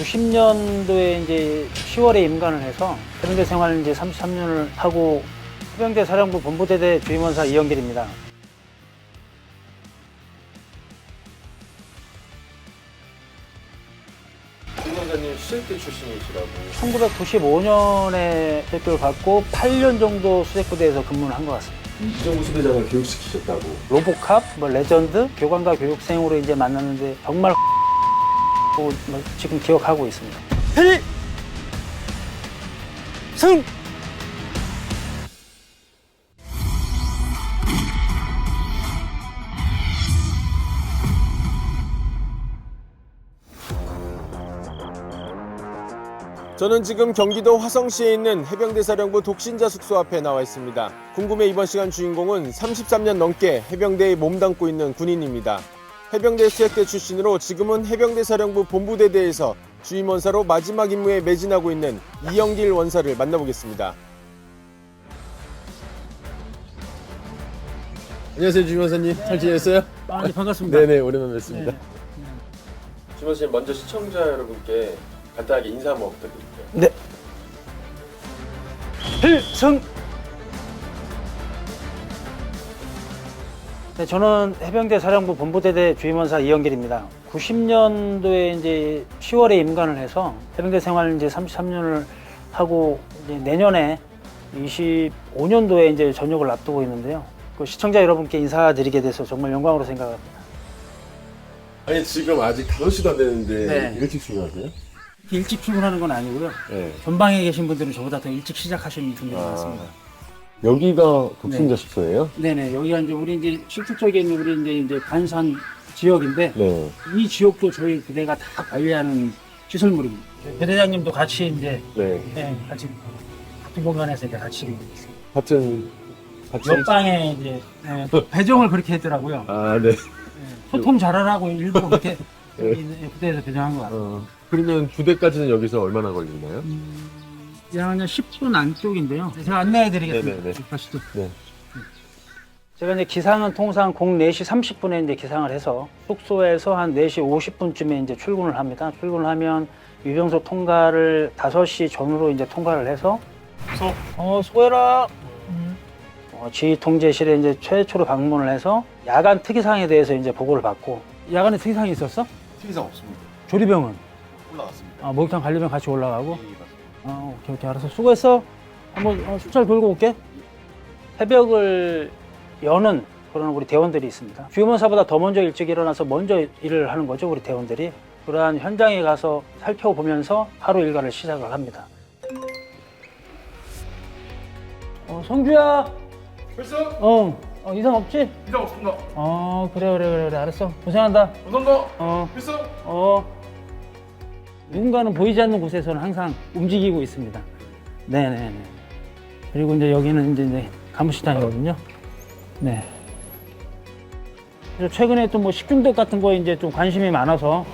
90년도에 이제 10월에 임관을 해서 해병대 생활 이제 33년을 하고 해병대 사령부 본부대대 주임원사 이영길입니다. 김원장님 수색대 출신이시라고 1995년에 대표를 받고 8년 정도 수색부대에서 근무를 한 것 같습니다. 이정우 수대장을 교육시키셨다고 로보캅, 뭐 레전드, 교관과 교육생으로 이제 만났는데 정말 뭐 지금 기억하고 있습니다. 필승! 저는 지금 경기도 화성시에 있는 해병대 사령부 독신자 숙소 앞에 나와 있습니다. 궁금해 이번 시간 주인공은 33년 넘게 해병대에 몸담고 있는 군인입니다. 해병대 수색대 출신으로 지금은 해병대 사령부 본부대대에서 주임 원사로 마지막 임무에 매진하고 있는 이영길 원사를 만나보겠습니다. 안녕하세요 주임 원사님 잘 지내셨어요? 아, 네, 반갑습니다. 네네 오랜만에 뵙습니다. 네. 주임 원사님 먼저 시청자 여러분께 간단하게 인사 한번 부탁드릴게요. 네. 필승! 네, 저는 해병대 사령부 본부대대 주임원사 이영길입니다. 90년도에 이제 10월에 임관을 해서 해병대 생활 이제 33년을 하고 이제 내년에 25년도에 이제 전역을 앞두고 있는데요. 그 시청자 여러분께 인사드리게 돼서 정말 영광으로 생각합니다. 아니 지금 아직 5시도 안 되는데 네. 일찍 출근하세요? 일찍 출근하는 건 아니고요. 네. 전방에 계신 분들은 저보다 더 일찍 시작하시는 분들이 아. 많습니다. 여기가 독신자 숙소예요? 네네 여기가 이제 우리 이제 실질 쪽에 있는 우리 이제 이제 관산 지역인데 네. 이 지역도 저희 부대가 다 관리하는 시설물입니다. 부대장님도 같이 이제 네. 예, 같이 같은 공간에서 이제 같이 같은 같은 옆방에 이제 예, 배정을 그렇게 했더라고요. 아 네. 예, 소통 잘하라고 일부러 그렇게 네. 이 부대에서 배정한 것 같아요. 어, 그러면 부대까지는 여기서 얼마나 걸리나요? 약 10분 안쪽인데요. 제가 안내해 드리겠습니다. 네네네. 가시죠. 네. 제가 이제 기상은 통상 04시 30분에 이제 기상을 해서 숙소에서 한 4시 50분쯤에 이제 출근을 합니다. 출근을 하면 유병소 통과를 5시 전후로 이제 통과를 해서 소. 어, 수고해라. 어, 지휘 통제실에 이제 최초로 방문을 해서 야간 특이사항에 대해서 이제 보고를 받고 야간에 특이사항이 있었어? 특이상 없습니다. 조리병은? 올라갔습니다. 아, 목욕탕 가려면 같이 올라가고 어, 오케이, 오케이, 알았어. 수고했어. 한번 어, 수찰 돌고 올게. 새벽을 여는 그런 우리 대원들이 있습니다. 주임원사보다 더 먼저 일찍 일어나서 먼저 일을 하는 거죠, 우리 대원들이. 그러한 현장에 가서 살펴보면서 하루 일과를 시작을 합니다. 어, 성주야. 벌써 어, 어, 이상 없지? 이상 없습니다. 어, 그래, 그래, 그래, 그래. 알았어. 고생한다. 감사합니다. 어. 벌써 어, 누군가는 보이지 않는 곳에서는 항상 움직이고 있습니다. 네네네. 그리고 이제 여기는 이제, 이제 간부식당이거든요. 네. 그래서 최근에 또 뭐 식중독 같은 거에 이제 좀 관심이 많아서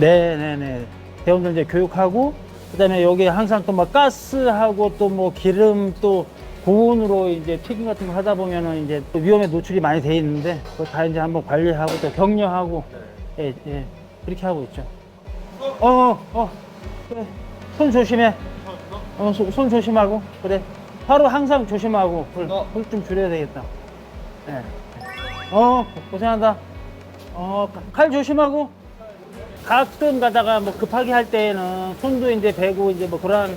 네네네. 대원들 이제 교육하고 그다음에 여기 항상 또 막 가스하고 또 뭐 기름 또 고온으로 이제 튀김 같은 거 하다 보면은 이제 또 위험에 노출이 많이 돼 있는데 그거 다 이제 한번 관리하고 또 격려하고 예, 예. 그렇게 하고 있죠. 어, 어, 어. 그래. 손 조심해. 어, 손, 손 조심하고. 그래. 하루 항상 조심하고. 불, 불좀 줄여야 되겠다. 예. 어, 고생한다. 어, 칼 조심하고. 가끔 가다가 뭐 급하게 할 때에는 손도 이제 베고 이제 뭐 그런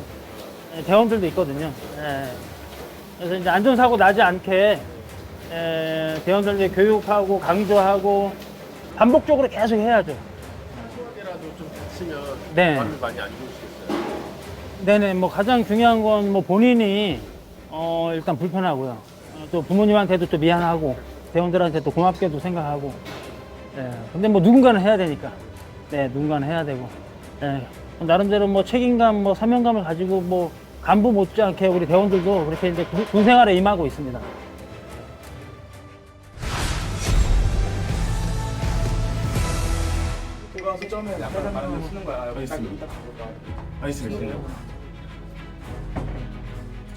예, 대원들도 있거든요. 예. 그래서 이제 안전사고 나지 않게 예, 대원들 이제 교육하고 강조하고 반복적으로 계속 해야죠. 소화기라도 좀 다치면 네. 마음이 많이 안 좋으시겠어요. 네네, 뭐 가장 중요한 건 뭐 본인이 어 일단 불편하고요. 어, 또 부모님한테도 또 미안하고 대원들한테 또 고맙게도 생각하고. 예. 근데 뭐 누군가는 해야 되니까. 네, 누군가는 해야 되고. 예. 나름대로 뭐 책임감, 뭐 사명감을 가지고 뭐 간부 못지않게 우리 대원들도 그렇게 이제 군- 군 생활에 임하고 있습니다. 알겠습니다.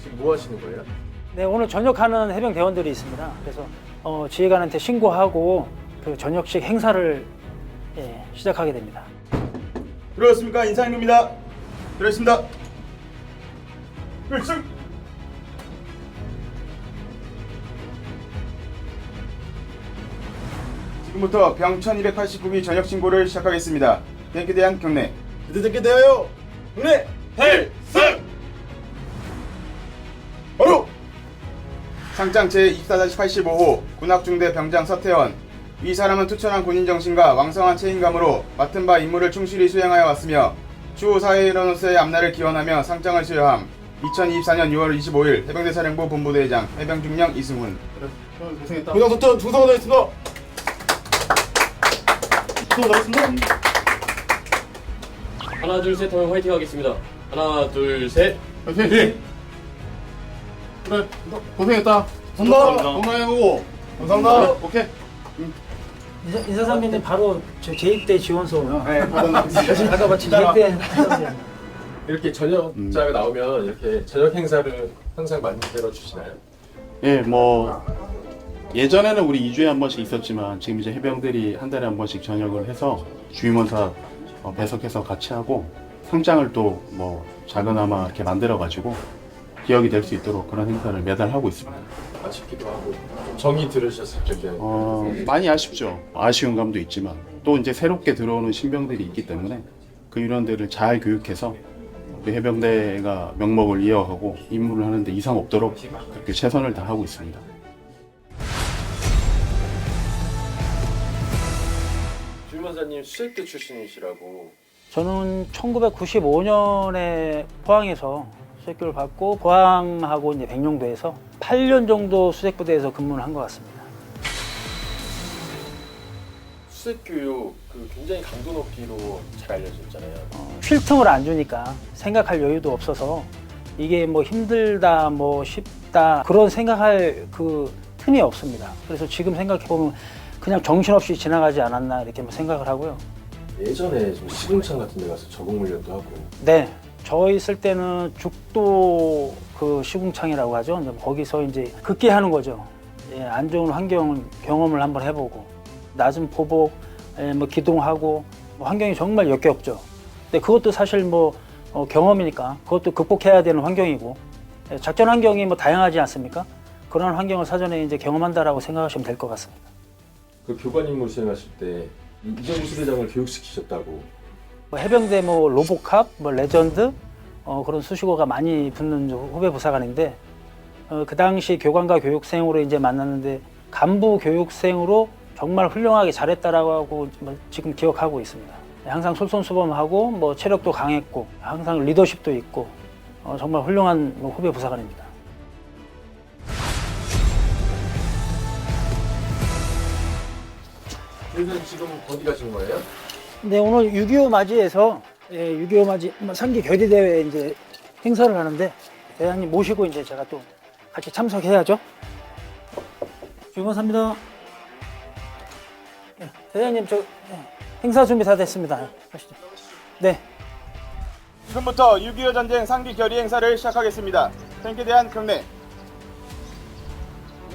지금 뭐 하시는 거예요? 네, 오늘 전역하는 해병 대원들이 있습니다. 그래서 어, 지휘관한테 신고하고 그 전역식 행사를 예, 시작하게 됩니다. 들어왔습니까? 인사입니다. 들어있습니다. 필승! 지금부터 병 1289기 전역 신고를 시작하겠습니다. 땡에 대한 경례. 그들께 대하여 경례. 필승! 바로! 상장 제24-85호 군악중대 병장 서태원. 이 사람은 투철한 군인 정신과 왕성한 책임감으로 맡은 바 임무를 충실히 수행하여 왔으며 추후 사회인으로서의 앞날을 기원하며 상장을 수여함. 2024년 6월 25일 해병대 사령부 본부대장 해병중령 이승훈. 고생했다 부장 서태원 중성화 다했습니다 중성화 다했습니다. 하나 둘 셋 하면 화이팅 하겠습니다. 하나 둘 셋. 화이팅! 그래 고생했다. 감사합니다. 건강해보고 감사합니다. 오케이. 인사, 인사 선배님 바로 저 재입대 지원서. 네. 받아놨습니다 아까 마치 재입대. 이렇게 저녁자가 나오면 이렇게 저녁 행사를 항상 만들어 주시나요? 예, 뭐 예전에는 우리 2주에 한 번씩 있었지만 지금 이제 해병들이 한 달에 한 번씩 저녁을 해서 주임원사 어, 배석해서 같이 하고 상장을 또 뭐 작은아마 이렇게 만들어 가지고 기억이 될 수 있도록 그런 행사를 매달 하고 있습니다. 아쉽기도 하고 좀 정이 들으셨을 텐데 어, 많이 아쉽죠. 아쉬운 감도 있지만 또 이제 새롭게 들어오는 신병들이 있기 때문에 그 인원들을 잘 교육해서 우리 해병대가 명목을 이어가고 임무를 하는데 이상 없도록 그렇게 최선을 다하고 있습니다. 주임원사님 수색대 출신이시라고 저는 1995년에 포항에서 수색교를 받고 포항하고 이제 백령도에서 8년 정도 수색부대에서 근무를 한 것 같습니다. 수색 교육 그 굉장히 강도 높이로 잘 알려져 있잖아요. 쉴 틈을 안 주니까 생각할 여유도 없어서 이게 뭐 힘들다 뭐 쉽다 그런 생각할 그 틈이 없습니다. 그래서 지금 생각해 보면 그냥 정신없이 지나가지 않았나 이렇게 뭐 생각을 하고요. 예전에 좀 시궁창 같은 데 가서 적응 훈련도 하고 네. 저 있을 때는 죽도 그 시궁창이라고 하죠. 거기서 이제 극기하는 거죠. 예, 안 좋은 환경 경험을 한번 해보고 낮은 포복, 예, 뭐 기동하고 뭐 환경이 정말 역겹죠. 근데 그것도 사실 뭐 어, 경험이니까 그것도 극복해야 되는 환경이고 예, 작전 환경이 뭐 다양하지 않습니까? 그런 환경을 사전에 이제 경험한다라고 생각하시면 될 것 같습니다. 그 교관 임무 수행하실 때 이- 이정우 수대장을 교육시키셨다고 뭐 해병대 뭐 로보캅, 뭐 레전드 어, 그런 수식어가 많이 붙는 저 후배 부사관인데 어, 그 당시 교관과 교육생으로 이제 만났는데 간부 교육생으로 정말 훌륭하게 잘했다라고 하고 뭐 지금 기억하고 있습니다. 항상 솔선수범하고 뭐 체력도 강했고 항상 리더십도 있고 어, 정말 훌륭한 뭐 후배 부사관입니다. 그래서 지금 어디 가신 거예요? 네, 오늘 6.25 맞이해서 예, 6.25 맞이 뭐 상기 결의 대회 이제 행사를 하는데 대장님 모시고 이제 제가 또 같이 참석해야죠. 주무사입니다. 예, 대장님 저 예, 행사 준비 다 됐습니다. 가시죠. 네. 지금부터 6.25 전쟁 상기 결의 행사를 시작하겠습니다. 탱크에 대한 경례.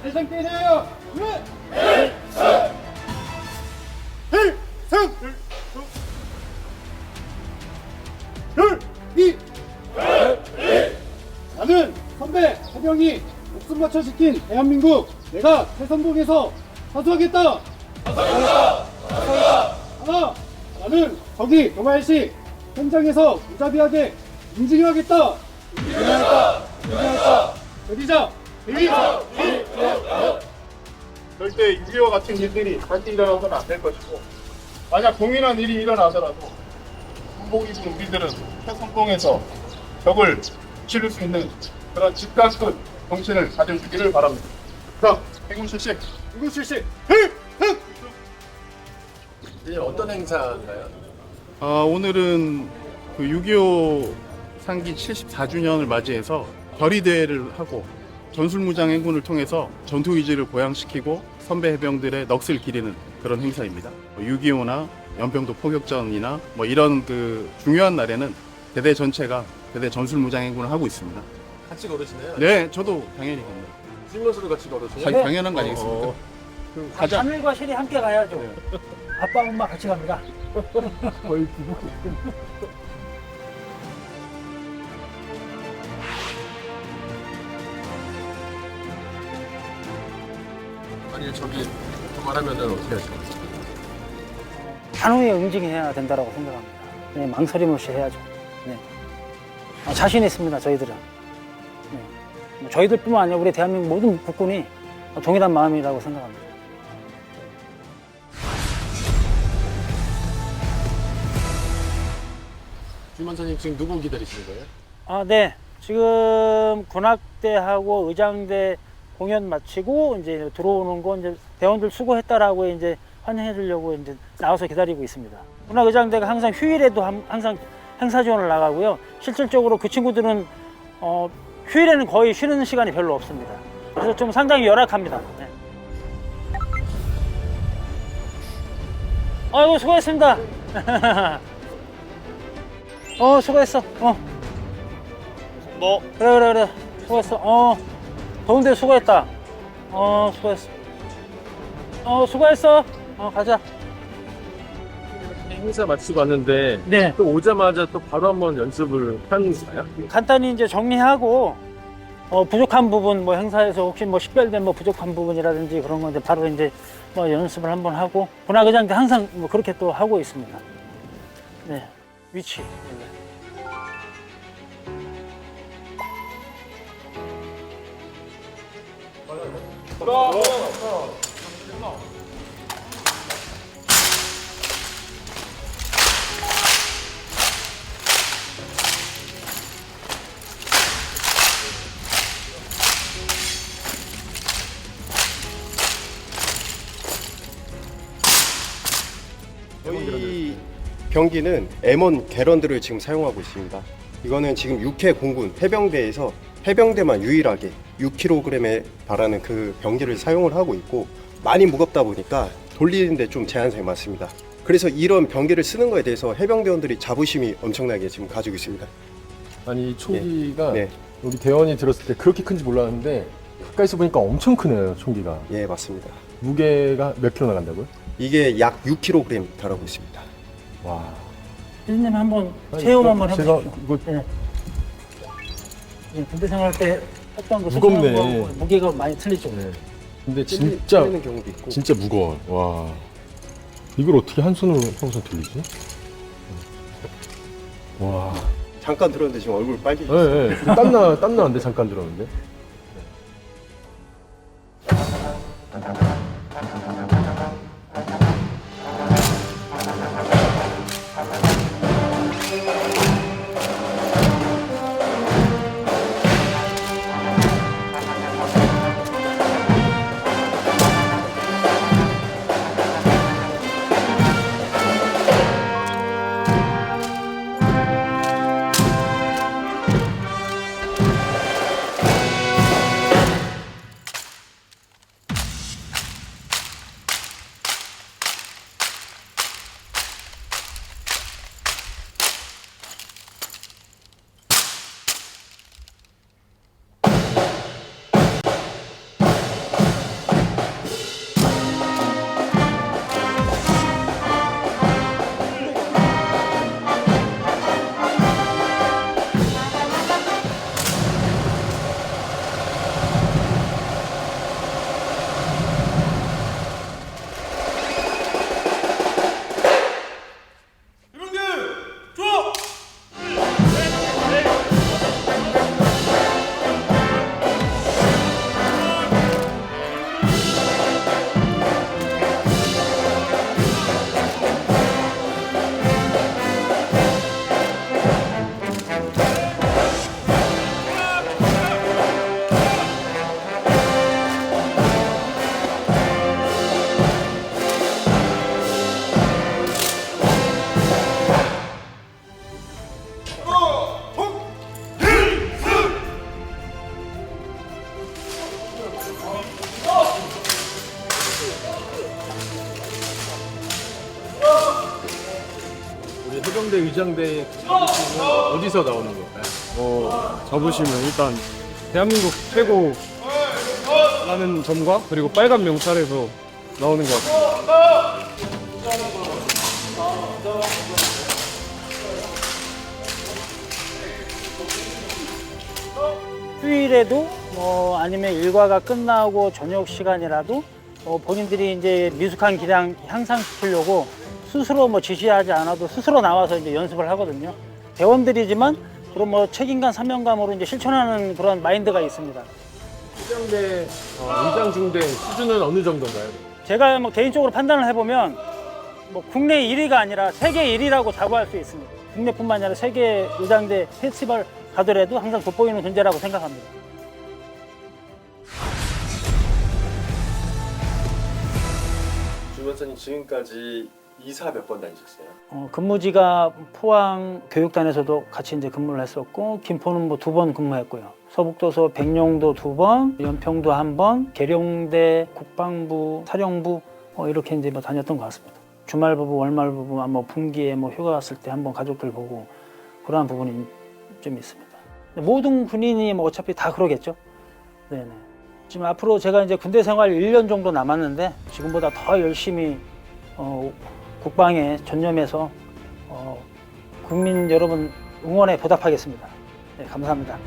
대하여 경례! 필 승! 필승! 이! 나는 선배 해병이 목숨 바쳐 지킨 대한민국 내가 최선봉에서 사수하겠다. 하나, 나는 적이 도발 시 현장에서 무자비하게. 인증하겠다. 대리자, 대리자. 절대 6.25 같은 일들이 다시 일어나서는 안 될 것이고 만약 동일한 일이 일어나더라도 군복 입은 우리들은 최선봉에서 적을 치를 수 있는 그런 집단급 정신을 가져주기를 바랍니다. 그럼 해군 실식, 해군 실식, 필승! 이제 어떤 행사인가요? 아, 오늘은 그 6.25 상기 74주년을 맞이해서 결의대회를 하고 전술무장 행군을 통해서 전투 의지를 보양시키고 선배 해병들의 넋을 기리는 그런 행사입니다. 6.25나 연평도 포격전이나 뭐 이런 그 중요한 날에는 대대 전체가 대대 전술 무장 행군을 하고 있습니다. 같이 걸으시나요? 네, 저도 당연히 갑니다. 주임원사도 같이 걸으세요? 당- 당연한 거 아니겠습니까? 어, 가자. 하늘과 실이 함께 가야죠. 아빠, 엄마 같이 갑니다. 거의 부부. 아니 저기 그 말하면은 어떻게 하죠? 단호히 응징해야 된다고 생각합니다. 네, 망설임 없이 해야죠. 네. 아, 자신 있습니다, 저희들은. 네. 뭐 저희들뿐만 아니라 우리 대한민국 모든 국군이 동일한 마음이라고 생각합니다. 주만사님 지금 누구 기다리시는 거예요? 아, 네. 지금 군악대하고 의장대 공연 마치고 이제 들어오는 거 이제 대원들 수고했다라고 이제 환영해 주려고 이제 나와서 기다리고 있습니다. 군악 의장대가 항상 휴일에도 함- 항상 행사 지원을 나가고요. 실질적으로 그 친구들은 어, 휴일에는 거의 쉬는 시간이 별로 없습니다. 그래서 좀 상당히 열악합니다. 네. 아이고 수고했습니다. 어 수고했어. 어. 뭐 그래 그래 그래 수고했어 어 더운데 수고했다. 어 수고했어. 어 수고했어. 어 가자. 행사 마치고 왔는데 네. 또 오자마자 또 바로 한번 연습을 하는 거예요? 간단히 이제 정리하고 어 부족한 부분 뭐 행사에서 혹시 뭐 식별된 뭐 부족한 부분이라든지 그런 거 이제 바로 이제 뭐 연습을 한번 하고 분화의장도 항상 뭐 그렇게 또 하고 있습니다. 네. 위치 저희 병기는 M1 개런들을 지금 사용하고 있습니다. 이거는 지금 육해 공군 해병대에서 해병대만 유일하게 6kg에 달하는 그 병기를 사용을 하고 있고 많이 무겁다 보니까 돌리는데 좀 제한성이 많습니다. 그래서 이런 병기를 쓰는 거에 대해서 해병대원들이 자부심이 엄청나게 지금 가지고 있습니다. 아니 이 총기가 네. 우리 대원이 들었을 때 그렇게 큰지 몰랐는데 가까이서 보니까 엄청 크네요 총기가 예, 맞습니다. 무게가 몇 킬로 나간다고요? 이게 약 6kg 달하고 있습니다. 와 피디님 한번 체험 저- 한번 제가 해보시죠 이거 네. 예, 군대 생활 때 했던 거 무겁네. 무게가 많이 틀리죠 네. 근데 진짜 찔리는 경우도 있고 진짜 무거워 와 이걸 어떻게 한 손으로 평소 들리지? 와 잠깐 들었는데 지금 얼굴 빨개졌어요. 예, 예. 땀나, 땀나는데 잠깐 들었는데. 여기서 나오는 거. 네. 어, 자부심은 일단 대한민국 최고라는 점과 그리고 빨간 명찰에서 나오는 것 같아요. 휴일에도 뭐 아니면 일과가 끝나고 저녁 시간이라도 어, 본인들이 이제 미숙한 기량 향상시키려고 스스로 뭐 지시하지 않아도 스스로 나와서 이제 연습을 하거든요. 대원들이지만 그런 뭐 책임감, 사명감으로 이제 실천하는 그런 마인드가 있습니다. 해병대 어, 의장 중대 수준은 어느 정도인가요? 제가 뭐 개인적으로 판단을 해보면 뭐 국내 1위가 아니라 세계 1위라고 자부할 수 있습니다. 국내뿐만 아니라 세계 의장대 페스티벌 가더라도 항상 돋보이는 존재라고 생각합니다. 주무관님 지금까지 이사 몇 번 다니셨어요? 어, 근무지가 포항 교육단에서도 같이 이제 근무를 했었고 김포는 뭐 두 번 근무했고요. 서북도서 백령도 두 번, 연평도 한 번, 계룡대 국방부 사령부 어, 이렇게 이제 뭐 다녔던 것 같습니다. 주말 부부, 월말 부부, 뭐 분기에 뭐 휴가 갔을 때 한번 가족들 보고 그러한 부분이 좀 있습니다. 모든 군인이 뭐 어차피 다 그러겠죠. 네네. 지금 앞으로 제가 이제 군대 생활 1년 정도 남았는데 지금보다 더 열심히 어, 국방에 전념해서 어, 국민 여러분 응원에 보답하겠습니다. 네, 감사합니다.